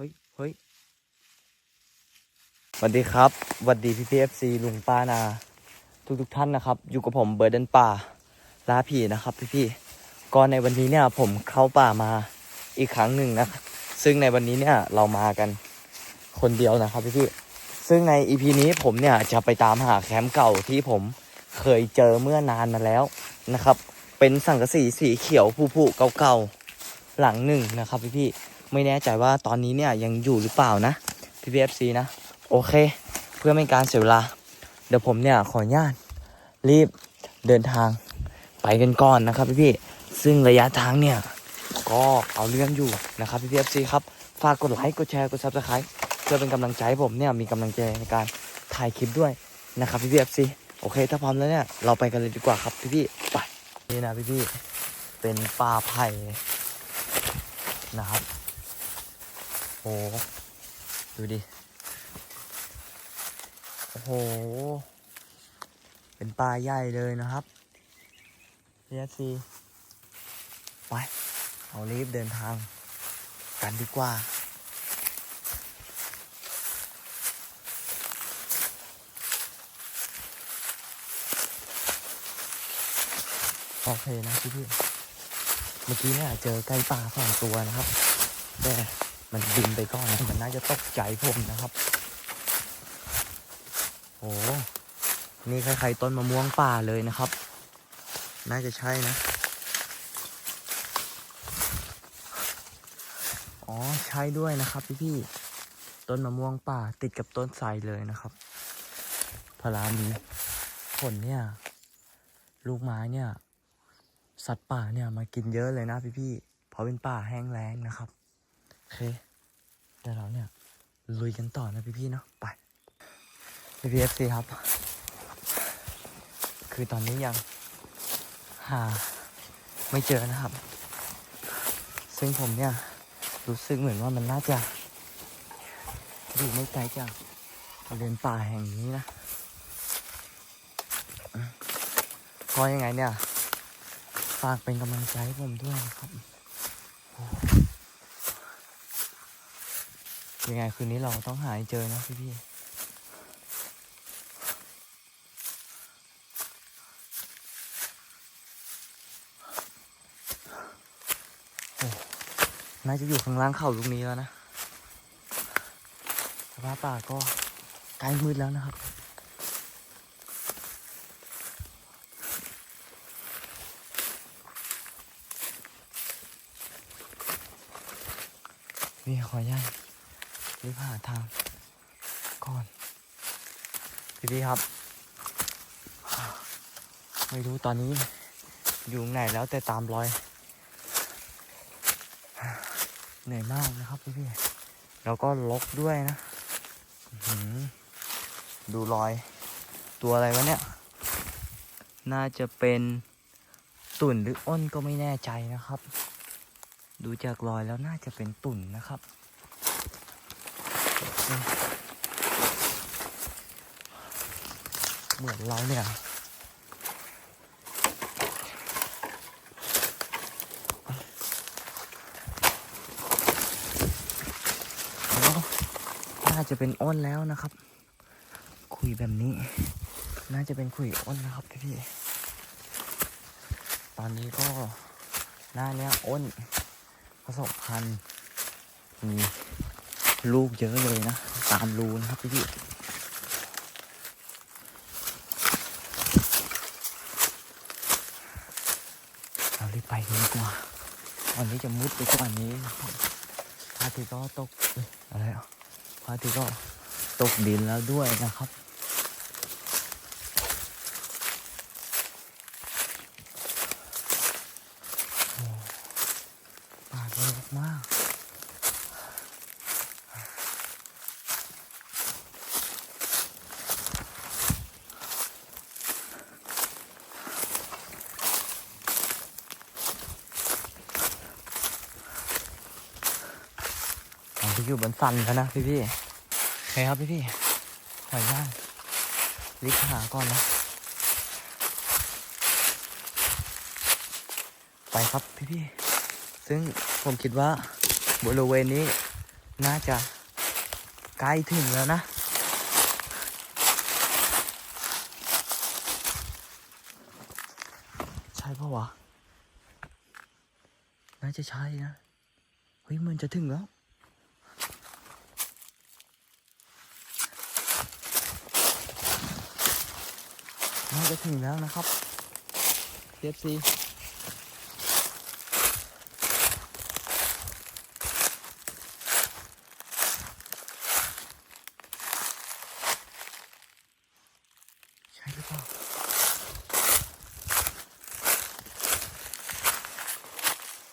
เฮ้ยเฮ้ยสวัสดีครับสวัสดีพี่พีเอฟซีลุงป้านา ทุกทุกท่านนะครับ อยู่กับผมเบิร์ดเดนป่าล่าผีนะครับ พี่พี่ก็ในวันนี้เนี่ยผมเข้าป่ามาอีกครั้งหนึ่งนะ ซึ่งในวันนี้เนี่ยเรามากันคนเดียวนะครับพี่พี่ซึ่งในอีพีนี้ผมเนี่ยจะไปตามหาแคมป์เก่าที่ผมเคยเจอเมื่อนานมาแล้วนะครับ เป็นสังกะสีสีเขียวผุๆเก่าๆหลังหนึ่งนะครับพี่พี่ ไม่แน่ใจว่าตอนนี้เนี่ยยังอยู่หรือเปล่านะพี่พีเอฟซีนะ โอเค เพื่อไม่การเสียเวลา เดี๋ยวผมเนี่ยขออนุญาตรีบเดินทางไปกันก่อนนะครับพี่พี่ซึ่งระยะทางเนี่ยก็เอาเรื่องอยู่นะครับพี่พีเอฟซีครับ ฝากกดไลค์กดแชร์กดซับสไครต์เพื่อเป็นกำลังใจให้ผมเนี่ยมีกำลังใจในการถ่ายคลิปด้วยนะครับพี่พีเอฟซีโอเค ถ้าพร้อมแล้วเนี่ยเราไปกันเลยดีกว่าครับพี่พี่ไปนี่นะพี่พี่เป็นป่าไผ่นะครับ โอ้ดูดิ โอ้โห เป็นปลาใหญ่เลยนะครับพีเอซีไป เอารีบเดินทาง กันดีกว่าโอเคนะพี่พี่เมื่อกี้เนี่ยเจอไก่ป่าสองตัวนะครับแต่ มันบินไปก่อนนะมันน่าจะตกใจผมนะครับโอ้นี่คล้ายๆต้นมะม่วงป่าเลยนะครับ น่าจะใช่นะ อ๋อใช่ด้วยนะครับพี่ๆต้นมะม่วงป่าติดกับต้นไทรเลยนะครับพลามีผลเนี่ย ลูกไม้เนี่ย สัตว์ป่าเนี่ยมากินเยอะเลยนะพี่ๆเพราะเป็นป่าแห้งแล้งนะครับ โอเคเดี๋ยวเราเนี่ยลุยกันต่อนะพี่ๆเนาะไปพี่พีเอฟซีครับ คือตอนนี้ยังหาไม่เจอนะครับ ซึ่งผมเนี่ยรู้สึกเหมือนว่ามันน่าจะอยู่ไม่ไกลจากบริเวณป่าแห่งนี้นะอืมก็ยังไงเนี่ยฝากเป็นกำลังใจให้ผมด้วยนะครับโอ้ ยังไงคืนนี้เราต้องหาให้เจอนะพี่พี่น่าจะอยู่ข้างล่างเขาลูกนี้แล้วนะสภาพป่าก็ใกล้มืดแล้วนะครับพี่ขออนุญาต รีบหาทาง ก่อนพี่พี่ครับ ไม่รู้ตอนนี้ อยู่ไหนแล้วแต่ตามรอย เหนื่อยมากนะครับพี่พี่แล้วก็ลกด้วยนะดูรอย ตัวอะไรวะเนี่ย น่าจะเป็นตุ่นหรืออ้นก็ไม่แน่ใจนะครับ ดูจากรอยแล้วน่าจะเป็นตุ่นนะครับ เหมือนเราเนี่ยน่าจะเป็นอ้นแล้วนะครับ คุยแบบนี้ น่าจะเป็นคุยอ้นนะครับพี่ๆตอนนี้ก็หน้าเนี้ยอ้นผสมพันธุ์มี ลูกเยอะเลยนะ ตามรูนะครับพี่เรารีบไปดีกว่าวันนี้จะมุดไปก่อนนี้พระอาทิตย์ก็ตกเอ้ยอะไรอะพระอาทิตย์ก็ตกดินแล้วด้วยนะครับ โอ้ป่าเยอะมาก เราไป อยู่บนสันกันนะพี่พี่ๆโอเครับพี่พี่ๆขออนุญาตรีบหาก่อนนะ ไปครับพี่พี่ซึ่งผมคิดว่าบริเวณนี้น่าจะใกล้ถึงแล้วนะ ใช่ปะวะ น่าจะใช่นะ เฮ้ยมันจะถึงแล้ว น่าจะถึงแล้วนะครับ KFC ใช่หรือเปล่า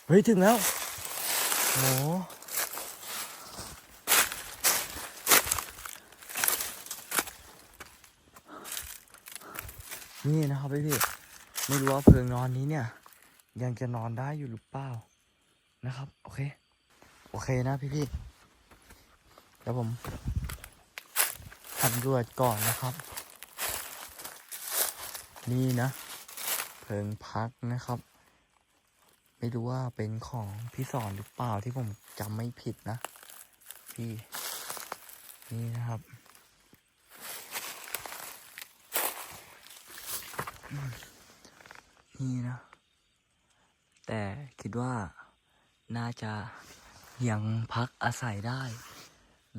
เฮ้ย ถึงแล้ว โอ้ นี่นะครับพี่พี่ไม่รู้ว่าเพิงนอนนี้เนี่ย ยังจะนอนได้อยู่หรือเปล่านะครับ โอเค โอเคนะพี่พี่แล้วผมสำรวจก่อนนะครับ นี่นะ เพิงพักนะครับ ไม่รู้ว่าเป็นของพี่สอนหรือเปล่าที่ผมจำไม่ผิดนะ พี่ นี่นะครับอืม นี่นะ แต่คิดว่าน่าจะยังพักอาศัยได้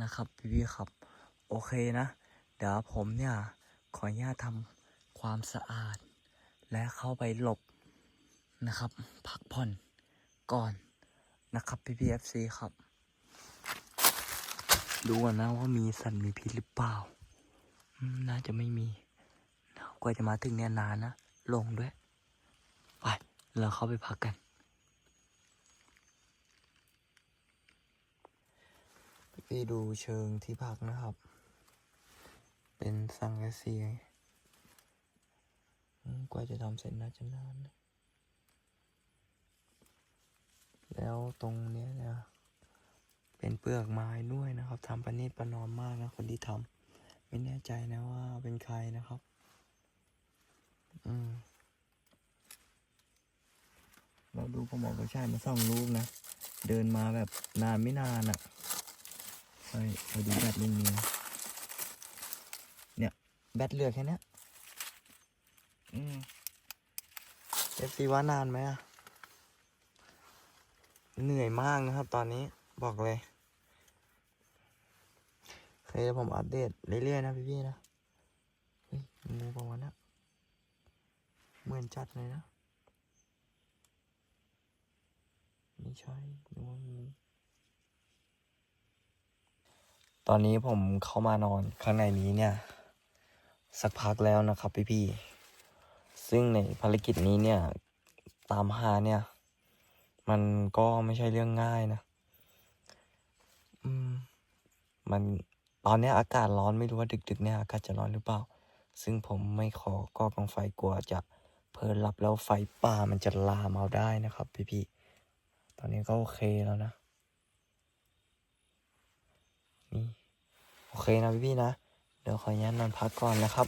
นะครับพี่ๆครับ โอเคนะ เดี๋ยวผมเนี่ย ขออนุญาตทำความสะอาด และเข้าไปหลบนะครับ พักผ่อนก่อนนะครับพี่พีเอฟซีครับ ดูก่อนนะว่ามีสัตว์มีพิษหรือเปล่า น่าจะไม่มี ว่าจะมาถึงเนี่ยนานนะ ลงด้วย ไป เราเข้าไปพักกันพี่ดูเชิงที่พักนะครับ เป็นสังกะสีกว่าจะทำเสร็จน่าจะนานนะแล้วตรงเนี้ยนี่ยเป็นเปลือกไม้ด้วยนะครับทำประณีตประนอมมากนะคนที่ทำไม่แน่ใจนะว่าเป็นใครนะครับ เราดูพ่อหมอก็ใช่มาส่องรูปนะ เดินมาแบบนานไม่นานอะ่ะเฮ้ยเราดูแบตลุงนี้เนี่ย แบตเหลือแค่เนี้ยอืมเอฟซีว่านานไหมอะเหนื่อยมากนะครับ ตอนนี้บอกเลยเคยผมอัปเดตเรื่อยๆนะพี่ๆนะ เฮ้ยงูประมาณนะ เหมือนจัดเลยนะ ไม่ใช่นึกว่างูตอนนี้ผมเข้ามานอนข้างในนี้เนี่ย สักพักแล้วนะครับพี่ๆซึ่งในภารกิจนี้เนี่ย ตามหาเนี่ย มันก็ไม่ใช่เรื่องง่ายนะอืมมันตอนนี้อากาศร้อนไม่รู้ว่าดึกๆเนี่ยอากาศจะร้อนหรือเปล่า ซึ่งผมไม่ขอก่อกองไฟกลัวจะ เพลินหลับแล้วไฟป่ามันจะลามเอาได้นะครับพี่ๆตอนนี้ก็โอเคแล้วนะ นี่ โอเคนะพี่ๆนะ เดี๋ยวขออนุญาตนอนพักก่อนนะครับ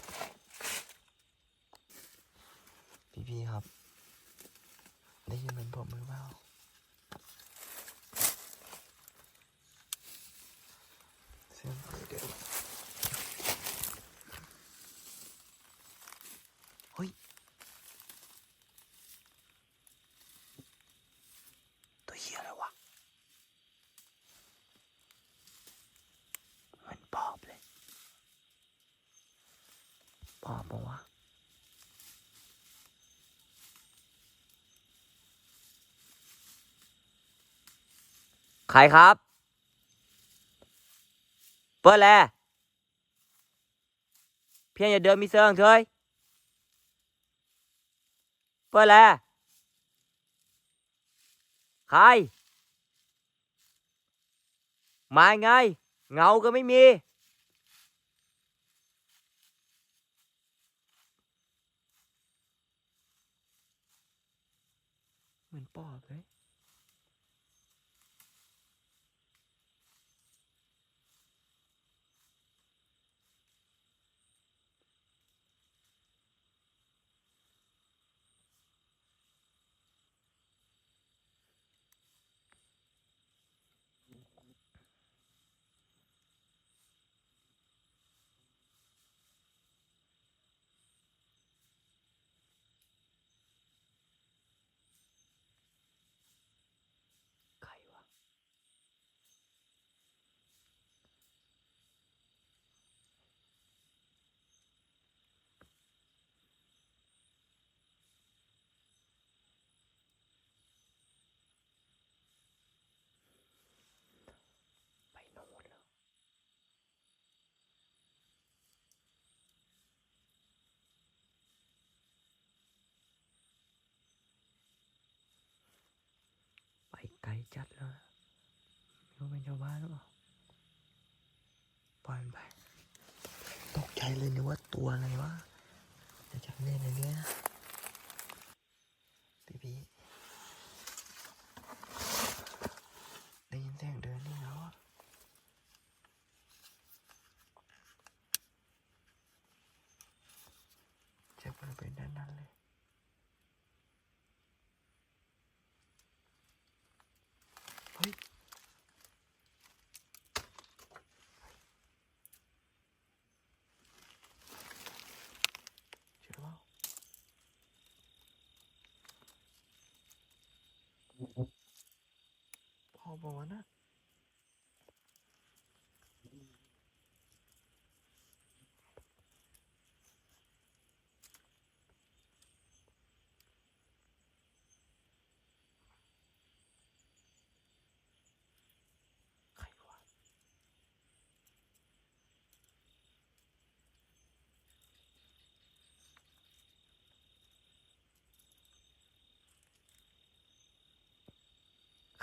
พี่ๆครับ ได้ยินเหมือนผมหรือเปล่าเสียงเดี๋ยวเฮ้ย ตัวเหี้ยอะไรวะเหมือนปอบเลย ปอบปะวะ ใค รครับ เปิดแลเพียงอย่าเดินมีเซิงเถยเปิดแลใครมาไง เงาก็ไม่มี ลจัดเลยไม่รู้เป็นชาวบ้านหรือเปล่าปล่อยมันไป ตกใจเลยนึกว่าตัวอะไรวะจะจับเล่นอะไรเนี่ยพี่พี่ได้ยินเสียงเดินนี่แล้วะจะเปิดไปด้านนั้นเลย เฮ้ย เชื่อเปล่าพ่อบอกว่านะใครวะ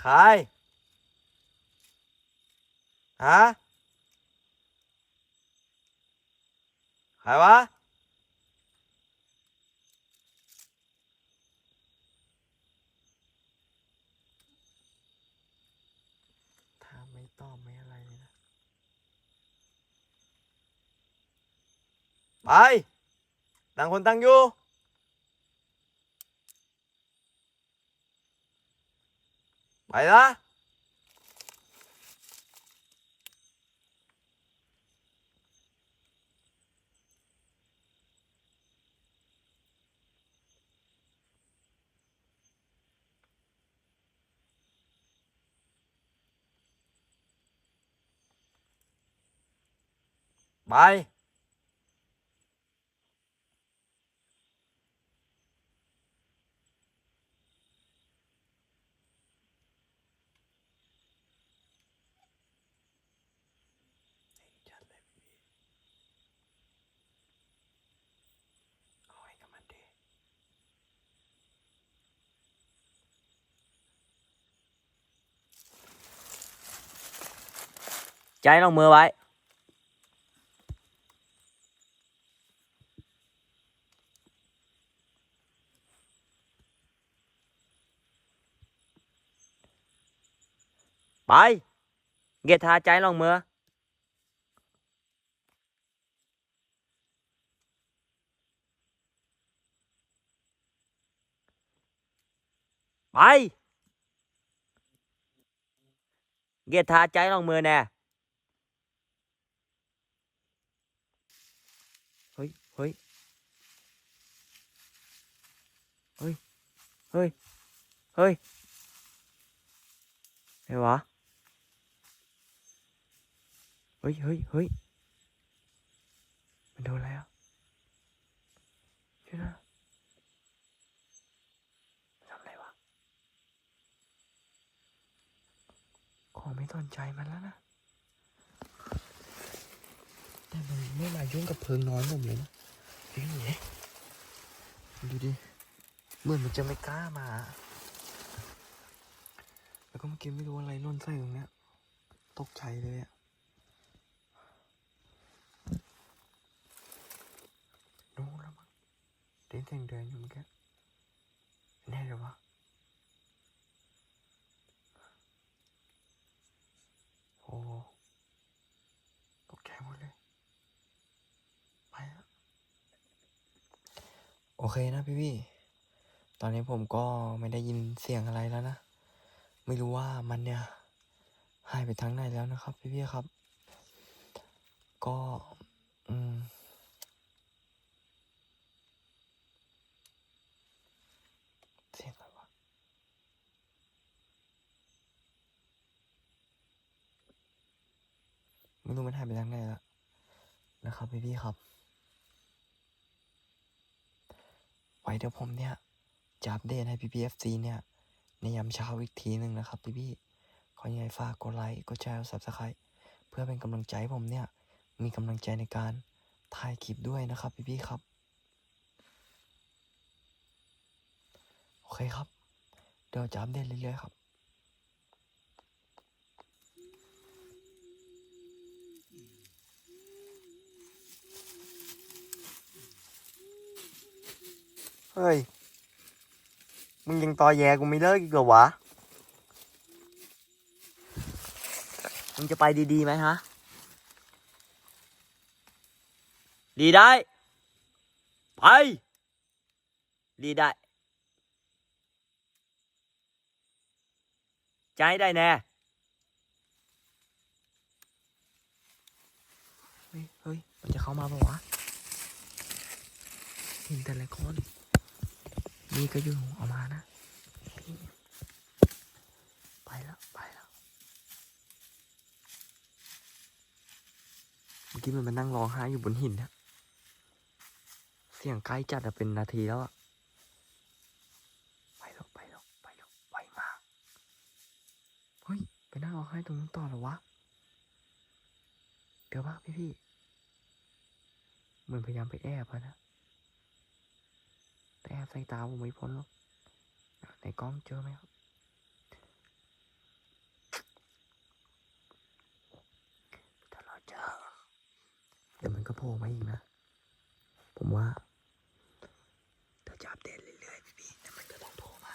ใครฮะใครวะถ้าไม่ตอบไม่อะไรเลยนะ ไป ต่างคนต่างอยู่ ไปละไป จัดเลยพี่เอาให้กับมันดี ใจลงมือไว้ ไป เกยรตทาใจลงมือไป เกียรติาใจลองมือแน่ เฮ้ย เฮ้ย เฮ้ย เฮ้ย เฮ้ยไงวะ เฮ้ย เฮ้ย เฮ้ย มันโดนอะไรอะช่วยนะมันทำอะไรวะขอไม่สนใจมันแล้วนะ แต่มันไม่มายุ่งกับเพิงน้อนผมเลยนะดูดิ เหมือนมันจะไม่กล้ามา แล้วก็เมื่อกี้ไม่รู้อะไรล่นใส่ตรงเนี้ย ตกใจเลยอะนู้แล้วมั้งเดินเสียงเดินอยู่เมื่อกี้แน่เลยวะโอ้ตกใจหมดเลย ไปล้วโอเคนะพี่พี่ ตอนนี้ผมก็ไม่ได้ยินเสียงอะไรแล้วนะ ไม่รู้ว่ามันเนี่ยหายไปทางไหนแล้วนะครับ พี่พี่ๆครับ ก็ อืมเสียงอะไรวะไม่รู้มันหายไปทางไหนแล้วนะครับพี่พี่ๆครับ ไว้เดี๋ยวผมเนี่ย จะอัปเดตให้พี่พีเอฟีเนี่ยในยามเช้าอีกทีหนึ่งนะครับพี่พี่ขอยังไงฝากกดไลค์กดแชร์สับสไครต์เพื่อเป็นกำลังใจผมเนี่ย มีกำลังใจในการถ่ายคลิปด้วยนะครับพี่พี่ครับ โอเคครับ เดี๋ยวจะอัปเดตเรื่อยๆครับเฮ้ย มึงยังตอแยกูไม่เลิกอีกเหรอวะ มึงจะไปดีๆไหมฮะ ดีได้ ไป ดีได้ ใจได้แน่ เฮ้ย เฮ้ย มันจะเข้ามาปะวะเห็นแต่ละคน นี่ก็ยู่ออกมานะ ไปแล้ว ไปแล้ว เมื่อกี้มันมานั่งร้องไห้อยู่บนหินนะ เสียงใกล้จัดอะเป็นนาทีแล้วอะไปแล้วไปแล้วไปแล้วไวมาก เฮ้ย ไปนั่งร้องไห้ตรงนั้นต่อเหรอวะ เดี๋ยวมาพี่พี่เหมือนพยายามไปแอบอะนะ แต่แอบใส่ตาผมไม่พ้นหรอกในกล้องเจอไหมครับ ถ้าเราเจอเดี๋ยวมันก็โผล่มาอีกนะ ผมว่าถ้าจะอัปเดตเรื่อยๆพี่ๆแต่มันก็ต้องโผล่มา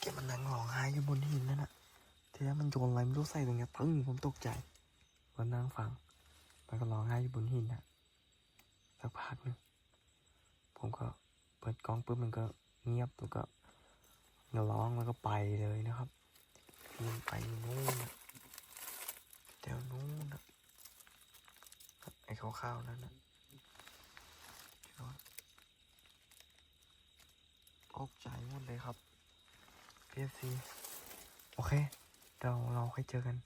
แกมันนั่งร้องไห้อยู่บนหินนั่นน่ะทีแรกมันโยนอะไรไม่รู้ใส่ตรงเนี้ยปึ้งผมตกใจก็นั่งฟังมันก็ร้องไห้อยู่บนหินนะสักพักหนึงผมก็ เปิดกล้องปุ๊บมันก็เงียบแล้วก็เดี๋ยวร้องแล้วก็ไปเลยนะครับยิงไปนู่นแถวนู้นไอ้ข้าวๆนั่นนะเดี๋ยวตกใจหมดเลยครับ PFC โอเค เราเราค่อยเจอกัน